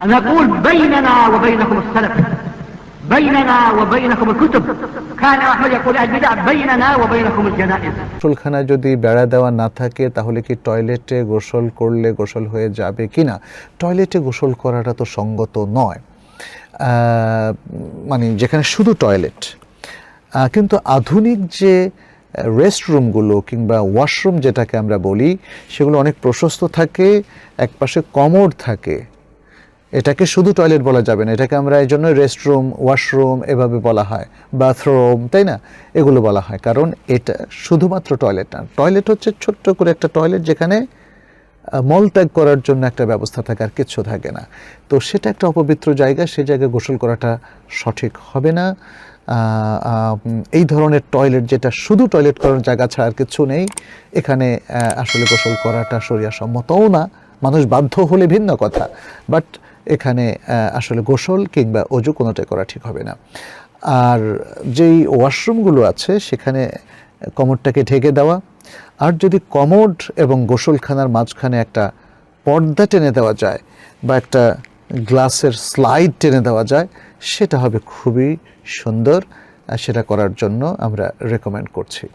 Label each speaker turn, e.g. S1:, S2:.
S1: نقول بيننا وبينكم السلف بيننا وبينكم الكتب كان أحمد يقول البدع بيننا وبينكم الجنائز
S2: গোসলখানায় যদি বেড়া দেওয়া না থাকে তাহলে কি টয়লেটে গোসল করলে গোসল হয়ে যাবে কি না টয়লেটে গোসল করাটা তো সঙ্গত নয় আহ, মানে যেখানে শুধু টয়লেট আহ, কিন্তু আধুনিক যে রেস্টরুমগুলো কিংবা ওয়াশরুম যেটাকে আমরা বলি সেগুলো অনেক প্রশস্ত থাকে একপাশে কমোড থাকে এটাকে শুধু টয়লেট বলা যাবে না, এটাকে আমরা এই জন্য রেস্টরুম ওয়াশরুম এভাবে বলা হয় বাথরুম তাই না? এগুলো বলা হয়, কারণ এটা শুধুমাত্র টয়লেট না। টয়লেট হচ্ছে ছোট্ট করে একটা টয়লেট যেখানে মলত্যাগ করার জন্য একটা ব্যবস্থা থাকে আর কিচ্ছু থাকে না। তো সেটা একটা অপবিত্র জায়গা, সে জায়গায় গোসল করাটা সঠিক হবে না। এই ধরনের টয়লেট যেটা শুধু টয়লেট করার জায়গা ছাড়া আর কিছু নেই, এখানে আসলে গোসল করাটা সম্মতও না। মানুষ বাধ্য হলে ভিন্ন কথা। বাট এখানে আসলে গোসল কিংবা অজু কোনোটাই করা ঠিক হবে না। আর যেই ওয়াশরুমগুলো আছে, সেখানে কমোডটাকে ঢেকে দেওয়া, আর যদি কমোড এবং গোসলখানার মাঝখানে একটা পর্দা টেনে দেওয়া যায় বা একটা গ্লাসের স্লাইড টেনে দেওয়া যায়, সেটা হবে খুবই সুন্দর সেটা করার জন্য আমরা রেকমেন্ড করছি।